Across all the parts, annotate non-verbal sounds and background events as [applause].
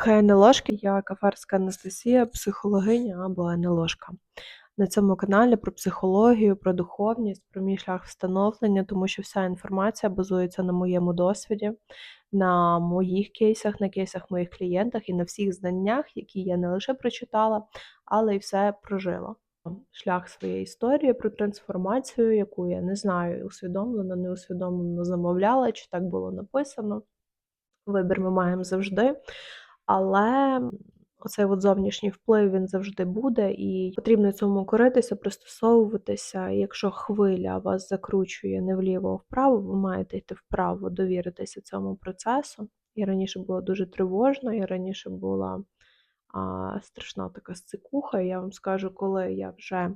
Хай НЛОшки, я Кафарська Анастасія, психологиня або НЛОшка. На цьому каналі про психологію, про духовність, про мій шлях встановлення, тому що вся інформація базується на моєму досвіді, на моїх кейсах, на кейсах моїх клієнтах і на всіх знаннях, які я не лише прочитала, але й все прожила. Шлях своєї історії про трансформацію, яку я не знаю, усвідомлено, не усвідомлено замовляла, чи так було написано. Вибір ми маємо завжди. Але оцей от зовнішній вплив він завжди буде, і потрібно цьому коритися, пристосовуватися. Якщо хвиля вас закручує не вліво, а вправо, ви маєте йти вправо, довіритися цьому процесу. Я раніше була дуже тривожна, я раніше була а, страшна така сцикуха. Я вам скажу, коли я вже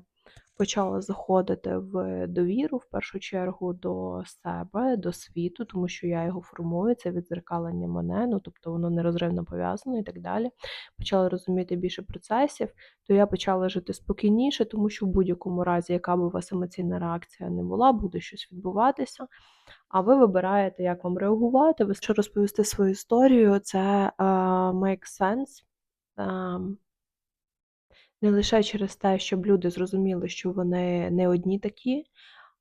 почала заходити в довіру в першу чергу до себе, до світу, тому що я його формую, це відзеркалення мене, ну тобто воно нерозривно пов'язано і так далі. Почала розуміти більше процесів, то я почала жити спокійніше, тому що в будь-якому разі, яка б у вас емоційна реакція не була, буде щось відбуватися. А ви вибираєте, як вам реагувати. Ви що розповісти свою історію, це uh, make sense. Um, не лише через те, щоб люди зрозуміли, що вони не одні такі,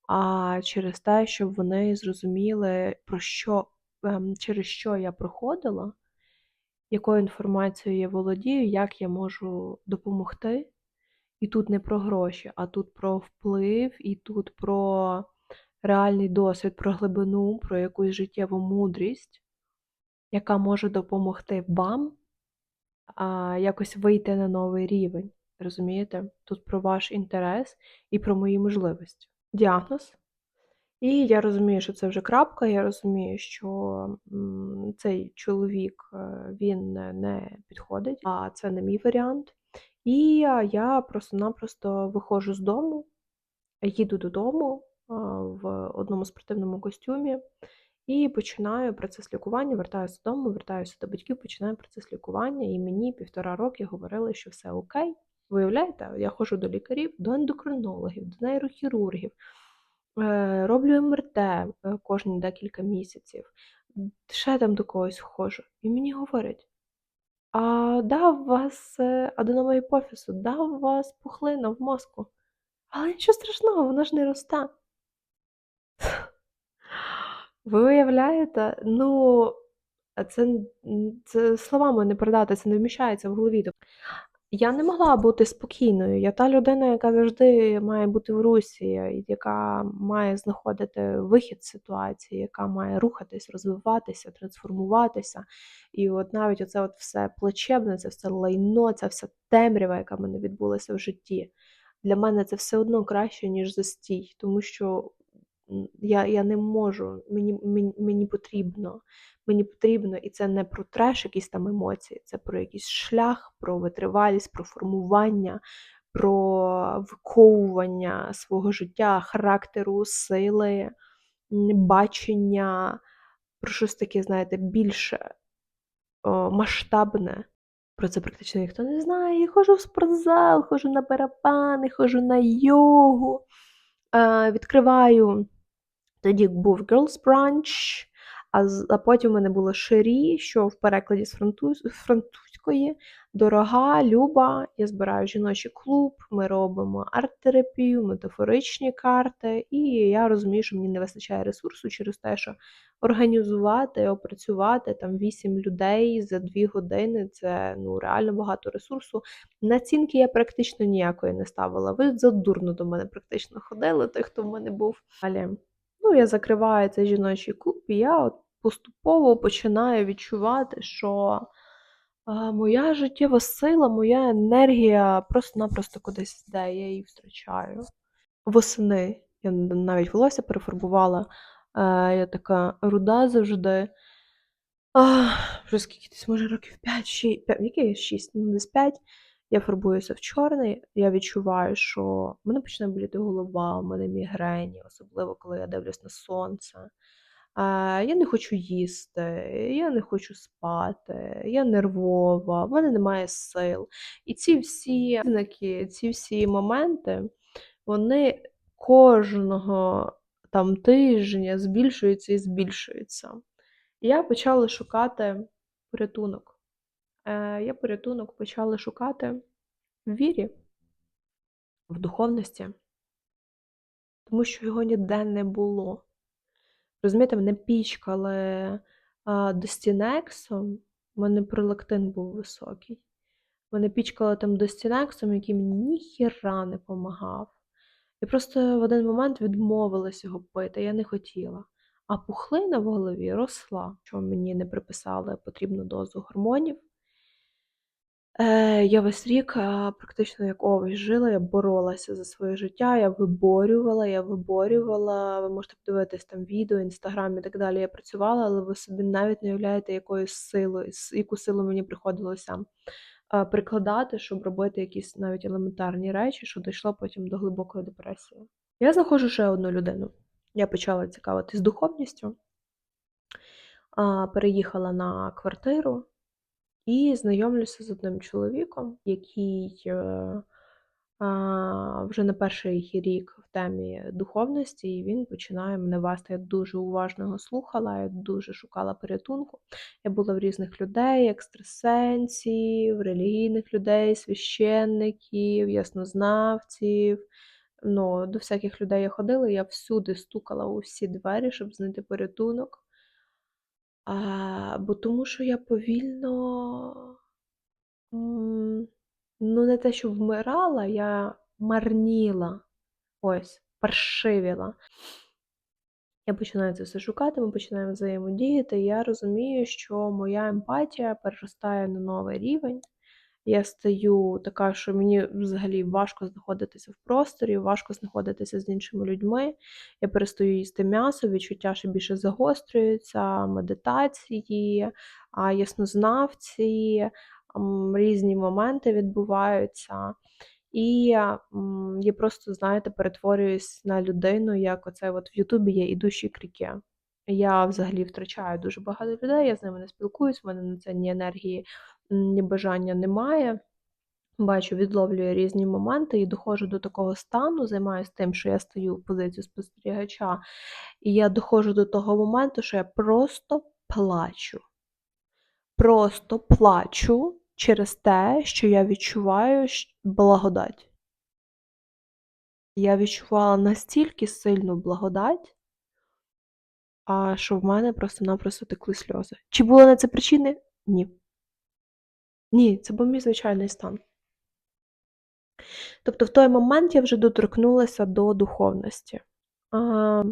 а через те, щоб вони зрозуміли, про що, ем, через що я проходила, якою інформацією я володію, як я можу допомогти. І тут не про гроші, а тут про вплив, і тут про реальний досвід, про глибину, про якусь життєву мудрість, яка може допомогти вам а, якось вийти на новий рівень. Розумієте? Тут про ваш інтерес і про мої можливості. Діагноз. І я розумію, що це вже крапка. Я розумію, що цей чоловік е, він не підходить, а це не мій варіант. І я просто-напросто виходжу з дому, їду додому в одному спортивному костюмі і починаю процес лікування, вертаюся додому, вертаюся до батьків, починаю процес лікування, і мені півтора роки говорили, що все окей. Виявляєте, я ходжу до лікарів, до ендокринологів, до нейрохірургів, е, роблю МРТ е, кожні декілька місяців, ще там до когось ходжу. І мені говорять: а да, вас е, аденома гіпофізу, да, у вас пухлина в мозку. Але нічого страшного, вона ж не росте. Ви уявляєте? Ну, це це словами не передати, це не вміщається в голові. Я не могла бути спокійною. Я та людина, яка завжди має бути в русі, яка має знаходити вихід з ситуації, яка має рухатись, розвиватися, трансформуватися. І от навіть оце от все плачебне, це все лайно, це вся темрява, яка в мене відбулася в житті. Для мене це все одно краще, ніж застій, тому що я я не можу, мені, мені, мені потрібно. Мені потрібно, і це не про треш, якісь там емоції, це про якийсь шлях, про витривалість, про формування, про виковування свого життя, характеру, сили, бачення, про щось таке, знаєте, більше о, масштабне. Про це практично ніхто не знає. Я ходжу в спортзал, ходжу на барабани, ходжу на йогу, е, відкриваю. Тоді був Girls Brunch, а а потім у мене було шері, що в перекладі з французької дорога, люба. Я збираю жіночий клуб, ми робимо арт-терапію, метафоричні карти, і я розумію, що мені не вистачає ресурсу через те, що організувати, опрацювати там 8 людей за 2 години це ну реально багато ресурсу. Націнки я практично ніякої не ставила. Ви задурно до мене практично ходили, той, хто в мене був. Далі. Я закриваю цей жіночий клуб, і я от поступово починаю відчувати, що моя життєва сила, моя енергія просто-напросто кудись йде, я її втрачаю. Восени я навіть волосся перефарбувала. А, я така руда завжди. А, Вже скільки десь, може, років 5, 6, 5, який 6, ну десь 5. Я фарбуюся в чорний, я відчуваю, що в мене почне боліти голова, в мене мігрені, особливо коли я дивлюсь на сонце. Я не хочу їсти, я не хочу спати, я нервова, в мене немає сил. І ці всі знаки, ці всі моменти, вони кожного там тижня збільшуються і збільшуються. Я почала шукати порятунок. Е, я порятунок почала шукати в вірі, в духовності, тому що його ніде не було. Розумієте, мене пічкали а, достінексом, у мене пролактин був високий. Мене пічкали там достінексом, який мені ніхіра не помагав. Я просто в один момент відмовилась його пити, я не хотіла. А пухлина в голові росла, що мені не приписали потрібну дозу гормонів. Е, я весь рік практично як овоч жила, я боролася за своє життя, я виборювала, я виборювала. Ви можете подивитись там відео, інстаграм і так далі. Я працювала, але ви собі навіть не уявляєте, якою силою, яку силу мені приходилося прикладати, щоб робити якісь навіть елементарні речі, що дійшло потім до глибокої депресії. Я знаходжу ще одну людину. Я почала цікавитись духовністю, переїхала на квартиру. І знайомлюся з одним чоловіком, який вже не перший рік в темі духовності, і він починає мене вести. Я дуже уважно слухала, я дуже шукала порятунку. Я була в різних людей, екстрасенсів, релігійних людей, священників, яснознавців. Ну, до всяких людей я ходила, я всюди стукала у всі двері, щоб знайти порятунок. А, бо тому що я повільно, ну, не те, що вмирала, я марніла. Ось, паршивіла. Я починаю це все шукати, ми починаємо взаємодіяти. Я розумію, що моя емпатія переростає на новий рівень. Я стаю така, що мені взагалі важко знаходитися в просторі, важко знаходитися з іншими людьми. Я перестаю їсти м'ясо, відчуття ще більше загострюються, медитації, яснознавці, різні моменти відбуваються. І я просто, знаєте, перетворююсь на людину, як оце от в Ютубі є ідущі кріки. Я взагалі втрачаю дуже багато людей, я з ними не спілкуюсь, в мене на це ні енергії, ні бажання немає. Бачу, відловлюю різні моменти і доходжу до такого стану, займаюся тим, що я стою в позицію спостерігача, і я доходжу до того моменту, що я просто плачу. Просто плачу через те, що я відчуваю благодать. Я відчувала настільки сильну благодать, а що в мене просто-напросто текли сльози. Чи були на це причини? Ні. Ні, це був мій звичайний стан. Тобто в той момент я вже доторкнулася до духовності. А,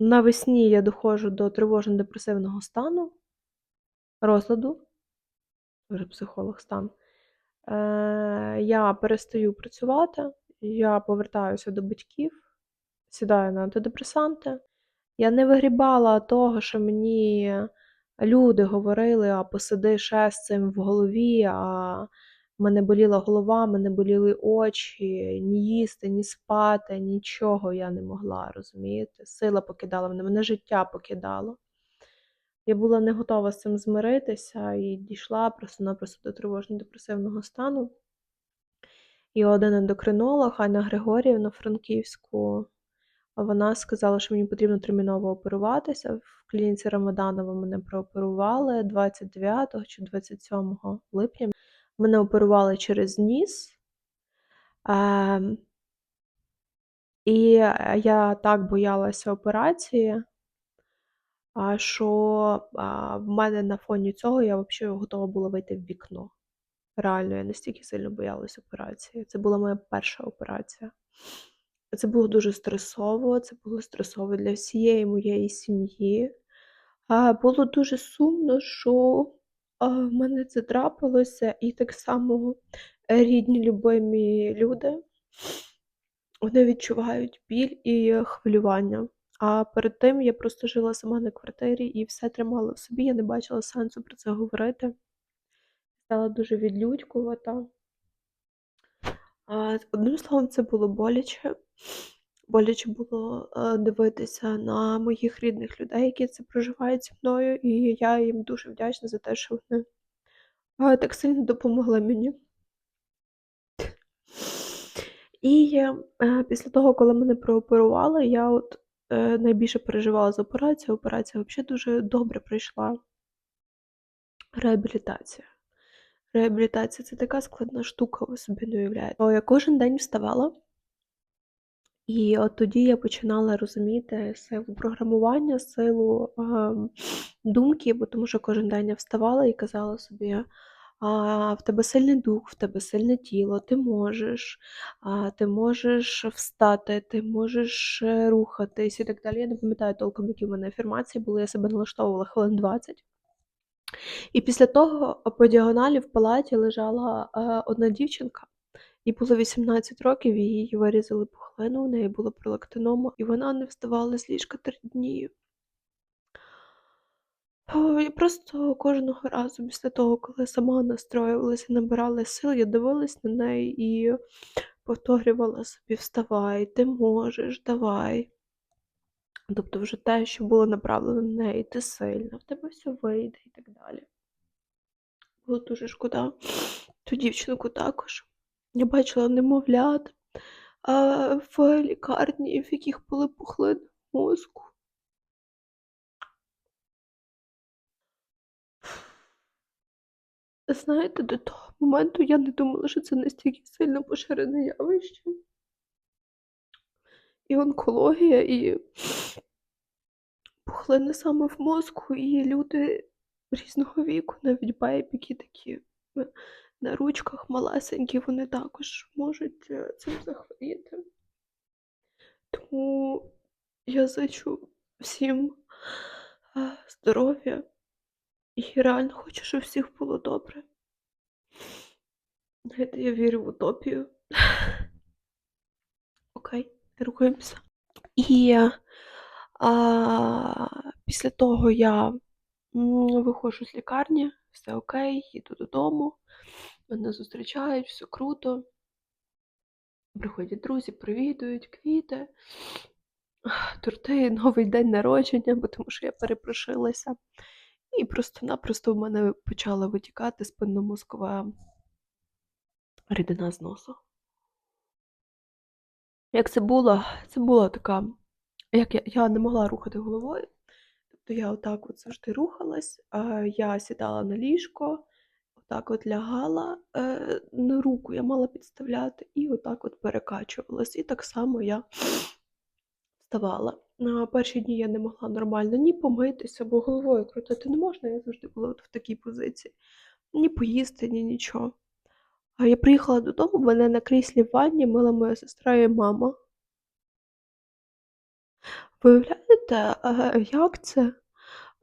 навесні я доходжу до тривожно-депресивного стану, розладу, вже психолог стан. Е, я перестаю працювати, я повертаюся до батьків, сідаю на антидепресанти. Я не вигрібала того, що мені люди говорили, а посиди ще з цим в голові, а мене боліла голова, мене боліли очі, ні їсти, ні спати, нічого я не могла, розумієте? Сила покидала мене, мене життя покидало. Я була не готова з цим змиритися і дійшла просто-напросто до тривожно-депресивного стану. І один ендокринолог, Анна Григорівна Франківську, вона сказала, що мені потрібно терміново оперуватися. В клініці Рамаданова мене прооперували 29 чи 27 липня. Мене оперували через ніс. Ем, і я так боялася операції, що в мене на фоні цього я взагалі готова була вийти в вікно. Реально, я настільки сильно боялась операції. Це була моя перша операція. Це було дуже стресово, це було стресово для всієї моєї сім'ї. Було дуже сумно, що в мене це трапилося, і так само рідні любимі люди вони відчувають біль і хвилювання. А перед тим я просто жила сама на квартирі і все тримала в собі. Я не бачила сенсу про це говорити. Стала дуже відлюдькувата. Одним словом, це було боляче. Боляче було е, дивитися на моїх рідних людей, які це проживають зі мною, і я їм дуже вдячна за те, що вони так сильно допомогли мені. І е, після того, коли мене прооперували, я от е, найбільше переживала за операцію. Операція взагалі дуже добре пройшла. Реабілітація. Реабілітація це така складна штука, ви собі не уявляєте. О, я кожен день вставала, і от тоді я починала розуміти силу програмування, силу ем, думки, бо тому що кожен день я вставала і казала собі: а, в тебе сильний дух, в тебе сильне тіло, ти можеш, а, ти можеш встати, ти можеш е, рухатись і так далі. Я не пам'ятаю толком, які в мене афірмації були, я себе налаштовувала хвилин 20. І після того по діагоналі в палаті лежала е, одна дівчинка, їй було 18 років, і її вирізали пухлину, у неї було пролактинома, і вона не вставала з ліжка три дні. Я просто кожного разу після того, коли сама настроювалася, набирала сил, я дивилась на неї і повторювала собі: вставай, ти можеш, давай. Тобто вже те, що було направлено на неї, ти сильна, в тебе все вийде і так далі. Було дуже шкода. Ту дівчинку також. Я бачила немовлят а, в лікарні, в яких були пухлини мозку. Знаєте, до того моменту я не думала, що це настільки сильно поширене явище. І онкологія, і пухлини саме в мозку, і люди різного віку, навіть бейбіки такі е, на ручках малесенькі, вони також можуть е, цим захворіти. Тому я зичу всім е, здоров'я і реально хочу, щоб всіх було добре. Знаєте, я вірю в утопію. [laughs] Окей, рухаємося. І а, після того я виходжу з лікарні, все окей, їду додому, мене зустрічають, все круто. Приходять друзі, привітують, квіти, торти, новий день народження, бо тому що я перепрошилася. І просто-напросто в мене почала витікати спинномозкова рідина з носу. Як це було? Це була така, як я, я не могла рухати головою. Тобто я отак от завжди рухалась, я сідала на ліжко, отак от лягала е, на руку, я мала підставляти, і отак от перекачувалась. І так само я вставала. На перші дні я не могла нормально ні помитися, бо головою крутити не можна, я завжди була от в такій позиції. Ні поїсти, ні нічого. А я приїхала додому, мене на кріслі в ванні мила моя сестра і мама. Виявляєте, е, як це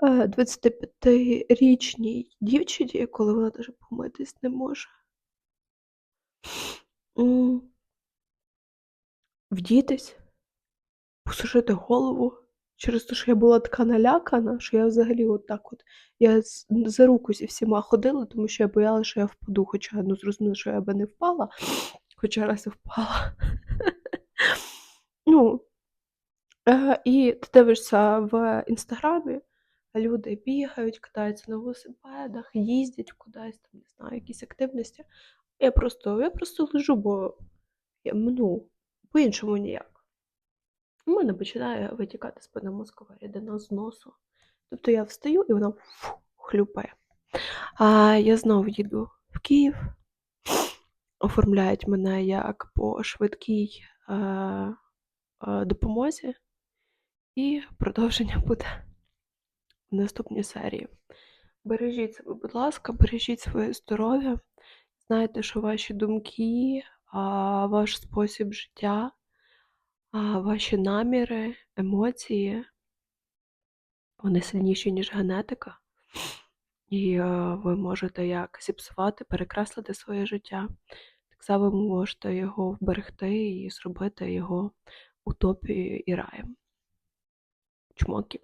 25-річній дівчині, коли вона навіть помитись не може? Вдітись, посушити голову через те, що я була така налякана, що я взагалі от так от я за руку зі всіма ходила, тому що я боялася, що я впаду, хоча ну зрозуміло, що я би не впала, [sniffs] хоча раз і впала. [laughs] Ну, Е, і ти дивишся в інстаграмі, люди бігають, катаються на велосипедах, їздять кудись, там, не знаю, якісь активності. Я просто, я просто лежу, бо я, ну, по-іншому ніяк. У мене починає витікати спинномозкова рідина з носу. Тобто я встаю і вона фу, хлюпає. А я знову їду в Київ, оформляють мене як по швидкій е, е, допомозі. І продовження буде в наступній серії. Бережіть себе, будь ласка, бережіть своє здоров'я. Знайте, що ваші думки, ваш спосіб життя, ваші наміри, емоції, вони сильніші, ніж генетика. І ви можете як зіпсувати, перекреслити своє життя. Так само ви можете його вберегти і зробити його утопією і раєм. Чмоки.